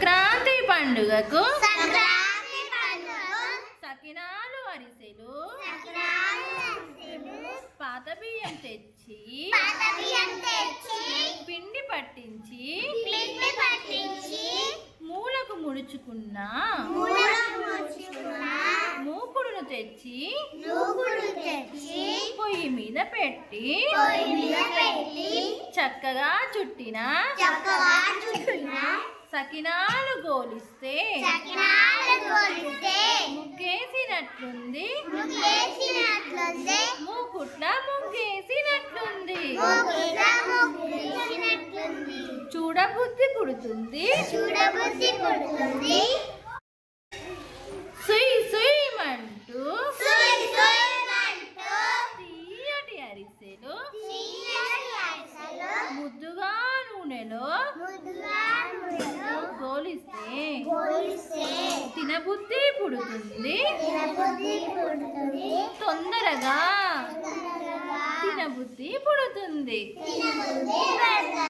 సంక్రాంతి పండుగకు సకినాలు అరిసెలు పాత బియ్యం తెచ్చి పిండి పట్టించి మూలకు ముడుచుకున్న మూకుడును తెచ్చి పొయ్యి మీద పెట్టి పొయ్యి మీద పెట్టి చక్కగా చుట్టిన చక్కగా చుట్టిన సకినాలు గోలిస్తే సకినాలు కొలిస్తే ముగ్గేసినట్లుంది. మూకుట్ల ముగ్గేసినట్లుంది. చూడబుద్ధి పుడుతుంది. చూడబుద్ధి పుడుతుంది. సుయ్ సుయ్యమంటూ సుయ్ సుయ్యమంటూ తీయటి అరిసెలు ముద్దుగా నూనెలో ముద్దుగా నూనెలో గోలిస్తే పోలిస్తే తినబుద్ధి పుడుతుంది. తొందరగా తినబుద్ధి పుడుతుంది.